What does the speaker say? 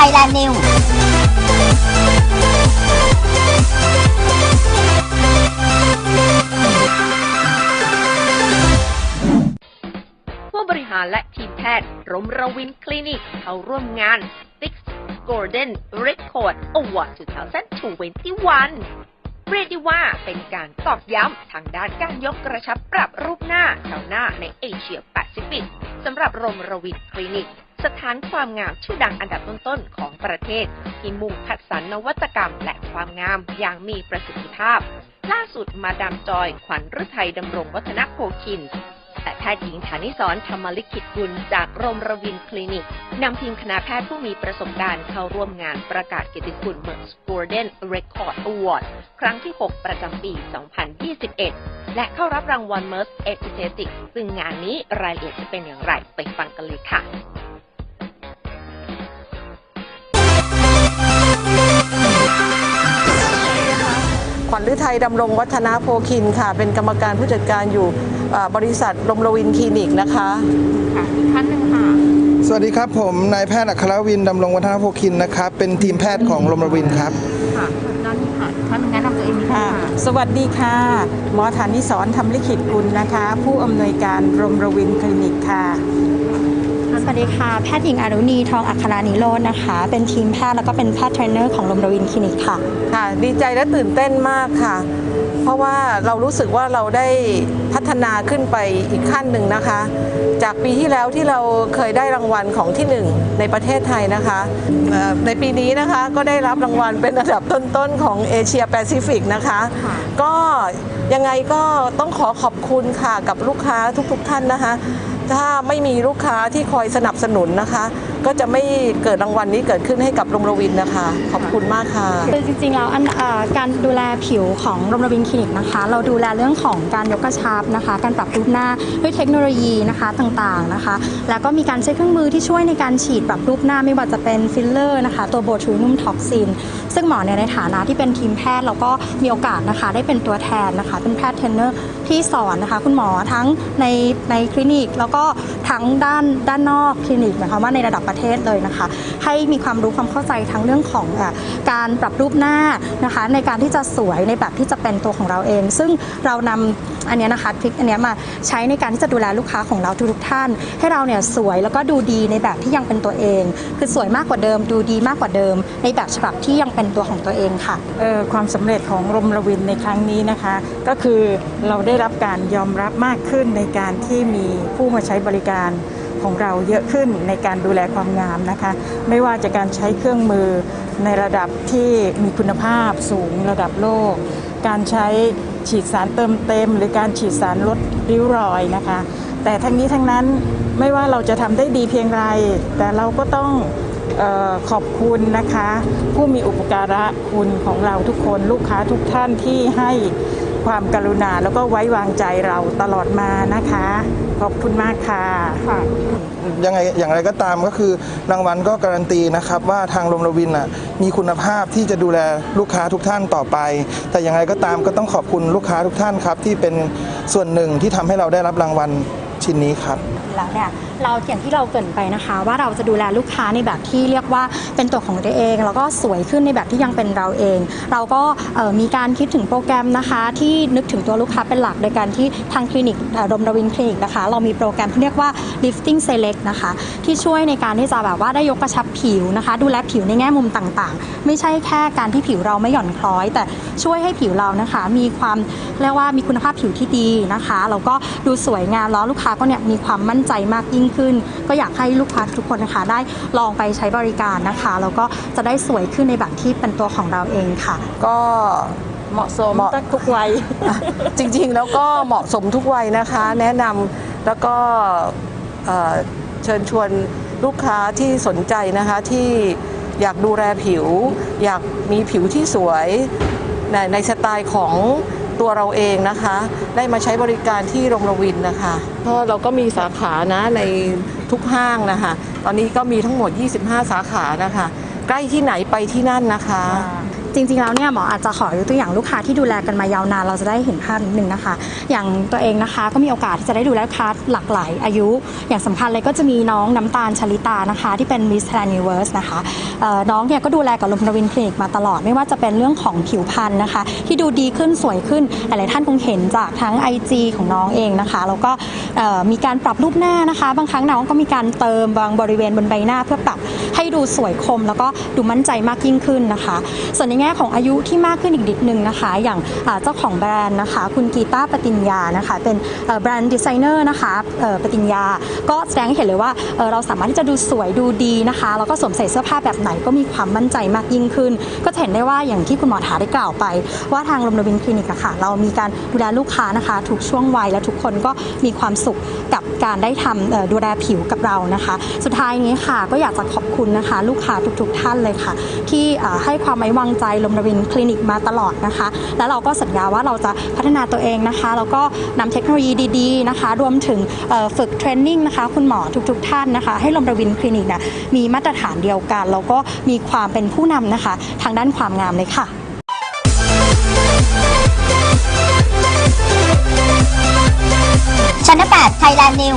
Channel ผู้บริหารและทีมแพทย์รมรวินคลินิก เขาร่วมงาน Six Golden Record Award 2021เรียกได้ว่าเป็นการตอกย้ำทางด้านการยกกระชับปรับรูปหน้าแถวหน้าในเอเชียแปซิฟิกสำหรับรมรวินคลินิก สถานความงามชื่อดังอันดับต้นๆของประเทศ ที่มุ่งคัดสรรนวัตกรรมและความงามอย่างมีประสิทธิภาพ ล่าสุดมาดามจอย ขวัญฤทัยดำรงวัฒนโภคินและแพทย์หญิงฐานิสรธรรมลิขิตกุลจากโรมรวินคลินิก นำทีมคณะแพทย์ผู้มีประสบการณ์เข้าร่วมงานประกาศเกียรติคุณเมอร์ส Golden Record Award ครั้งที่ 6 ประจำปี 2021 และเข้ารับรางวัล MERS Aesthetic ซึ่งงานนี้รายละเอียดจะเป็นอย่างไรไปฟังกันเลยค่ะ ขวัญฤทัยดำรงวัฒนาโพคินค่ะ เป็นกรรมการผู้จัดการอยู่อ่าบริษัทลมรวินคลินิกนะคะค่ะอีกท่านหนึ่งค่ะ สวัสดีครับผมนายแพทย์อัครวินดำรงวัฒนโภคินนะครับ เป็นทีมแพทย์ของโรมรวินครับค่ะด้านนี้ค่ะท่านแนะนำตัวเองนิดนึงค่ะค่ะ สวัสดีค่ะ หมอฐานิสรทำลิขิตกุลนะคะ ผู้อำนวยการรมรวินคลินิกค่ะ สวัสดีค่ะ แพทย์หญิงอรุณีทองอัครานิโรจน์นะคะ เป็นทีมแพทย์แล้วก็เป็นแพทย์เทรนเนอร์ของลมรวินคลินิกค่ะ ค่ะ ดีใจและตื่นเต้นมากค่ะ เพราะว่าเรารู้สึกว่าเราได้พัฒนาขึ้นไปอีกขั้นหนึ่งนะคะ จากปีที่แล้วที่เราเคยได้รางวัลของที่หนึ่งในประเทศไทยนะคะเอ่อในปีนี้นะคะก็ได้รับรางวัลเป็นอันดับต้นๆของเอเชียแปซิฟิกนะคะ ก็ยังไงก็ต้องขอขอบคุณค่ะกับลูกค้าทุกๆท่านนะคะ ถ้าไม่มีลูกค้าที่คอยสนับสนุนนะคะ ก็จะไม่เกิดรางวัลนี้เกิดขึ้นให้กับโรงรวินนะคะ ขอบคุณมากค่ะคือจริงๆแล้วอันการดูแลผิวของรมรวินคลินิกนะคะ เราดูแลเรื่องของการยกกระชับนะคะ การปรับรูปหน้าด้วยเทคโนโลยีนะคะต่างๆนะคะ แล้วก็มีการใช้เครื่องมือที่ช่วยในการฉีดปรับรูปหน้าไม่ว่าจะเป็นฟิลเลอร์นะคะ ตัวโบทูนุ่มท็อกซิน ซึ่งหมอเนี่ยในฐานะที่เป็นทีมแพทย์เราก็มีโอกาสนะคะ ได้เป็นตัวแทนนะคะ เป็นแพทย์เทรนเนอร์ที่สอนนะคะ คุณหมอทั้งในในคลินิกแล้วก็ทั้งด้านด้านนอกคลินิกหมายความว่าในระดับประเทศเลยนะคะ ให้มีความรู้ความเข้าใจทั้งเรื่องของอการปรับรูปหน้านะคะ ในการที่จะสวยในแบบที่จะเป็นตัวของเราเอง ซึ่งเรานำอันนี้นะคะทริคอันนี้มาใช้ในการที่จะดูแลลูกค้าของเราทุกๆท่าน ให้เราเนี่ยสวยแล้วก็ดูดีในแบบที่ยังเป็นตัวเอง คือสวยมากกว่าเดิม ดูดีมากกว่าเดิม ในแบบฉบับที่ยังเป็นตัวของตัวเองค่ะเออความสำเร็จของรมรวินในครั้งนี้นะคะ ก็คือเราได้รับการยอมรับมากขึ้นในการที่มีผู้มาช้บริการของเราเยอะขึ้นในการดูแลความงามนะคะ ไม่ว่าจะการใช้เครื่องมือในระดับที่มีคุณภาพสูงระดับโลก การใช้ฉีดสารเติมเต็ม หรือการฉีดสารลดริ้วรอยนะคะ แต่ทั้งนี้ทั้งนั้นไม่ว่าเราจะทำได้ดีเพียงไร แต่เราก็ต้องออขอบคุณนะคะ ผู้มีอุปการะคุณของเราทุกคนลูกค้าทุกท่านที่ให้ ความกรุณาแล้วก็ไว้วางใจเราตลอดมานะคะ ขอบคุณมากค่ะยังไงอย่างไรก็ตามก็คือรางวัลก็การันตีนะครับว่าทางโรมรวินน่ะมีคุณภาพที่จะดูแลลูกค้าทุกท่านต่อไป แต่อย่างไรก็ตามก็ต้องขอบคุณลูกค้าทุกท่านครับ ที่เป็นส่วนหนึ่งที่ทำให้เราได้รับรางวัลชิ้นนี้ครับแล้วเนี่ย เราอย่างที่เราเกรินไปนะคะ ว่าเราจะดูแลลูกค้าในแบบที่เรียกว่าเป็นตัวของตัวเอง แล้วก็สวยขึ้นในแบบที่ยังเป็นเราเอง เราก็มีการคิดถึงโปรแกรมนะคะ ที่นึกถึงตัวลูกค้าเป็นหลักโดยการที่ทางคลินิกเอ่อรมรวินคลินิกนะคะ เรามีโปรแกรมที่เรียกว่า lifting select นะคะ ที่ช่วยในการที่จะแบบว่าได้ยกกระชับผิวนะคะ ดูแลผิวในแง่มุมต่างๆ ไม่ใช่แค่การที่ผิวเราไม่หย่อนคล้อย แต่ช่วยให้ผิวเรานะคะ มีความเรียกว่ามีคุณภาพผิวที่ดีนะคะแล้วก็ดูสวยงามแล้วลูกค้าก็เนี่ยมีความมั่นใจมากยิ่งขึ้น ก็อยากให้ลูกค้าทุกคนนะคะได้ลองไปใช้บริการนะคะแล้วก็จะได้สวยขึ้นในแบบที่เป็นตัวของเราเองค่ะ ก็เหมาะสมเหมาะ ทุกวัย จริงๆ แล้วก็เหมาะสมทุกวัยนะคะ แนะนำแล้วก็เอ่อเชิญชวนลูกค้าที่สนใจนะคะที่อยากดูแลผิว อยากมีผิวที่สวยในในสไตล์ของ ตัวเราเองนะคะ ได้มาใช้บริการที่โรงรวินนะคะเพราะเราก็มีสาขานะในทุกห้างนะคะ ตอนนี้ก็มีทั้งหมด 25 สาขานะคะ ใกล้ที่ไหนไปที่นั่นนะคะ จริงๆแล้วเนี่ยหมออาจจะขอยกตัวอย่างลูกค้าที่ดูแลกันมายาวนานเราจะได้เห็นภาพนิดนึงนะคะ อย่างตัวเองนะคะก็มีโอกาสที่จะได้ดูแลลูกค้าหลากหลายอายุ อย่างสำคัญเลยก็จะมีน้องน้ำตาลชลิตานะคะ ที่เป็น Miss Thailand Universe นะคะน้องเนี่ยก็ดูแลกับลมรวินคลินิกมาตลอดไม่ว่าจะเป็นเรื่องของผิวพรรณนะคะ ที่ดูดีขึ้นสวยขึ้นหลายท่านคงเห็นจากทั้ง IG ของน้องเองนะคะแล้วก็มีการปรับรูปหน้านะคะ บางครั้งน้องก็มีการเติมบางบริเวณบนใบหน้า เพื่อปรับให้ดูสวยคม แล้วก็ดูมั่นใจมากยิ่งขึ้นนะคะ ส่วนในแง่ของอายุที่มากขึ้นอีกนิดนึงนะคะ อย่างเจ้าของแบรนด์นะคะ คุณกีตาปติญญานะคะ เป็นแบรนด์ดีไซเนอร์นะคะปติญญา ก็แสดงให้เห็นเลยว่าเราสามารถที่จะดูสวยดูดีนะคะ แล้วก็สวมใส่เสื้อผ้าแบบไหนก็มีความมั่นใจมากยิ่งขึ้น ก็จะเห็นได้ว่าอย่างที่คุณหมอถาได้กล่าวไป ว่าทางลมรวินคลินิกอะค่ะเรามีการดูแลลูกค้านะคะทุกช่วงวัยและทุกคนก็มีความสุขกับการได้ทำดูแลผิวกับเรานะคะ สุดท้ายนี้ค่ะก็อยากจะขอบคุณนะคะ ลูกค้าทุกๆท่านเลยค่ะ ที่ให้ความไว้วางใจลมรวินคลินิกมาตลอดนะคะ แล้วเราก็สัญญาว่าเราจะพัฒนาตัวเองนะคะ แล้วก็นำเทคโนโลยีดีๆนะคะ รวมถึงฝึกเทรนนิ่งนะคะ คุณหมอทุกๆ ท่านนะคะ ให้ลมรวินคลินิกนะมีมาตรฐานเดียวกัน แล้วก็มีความเป็นผู้นำนะคะ ทางด้านความงามเลยค่ะชั้น8ไทยแลนด์นิว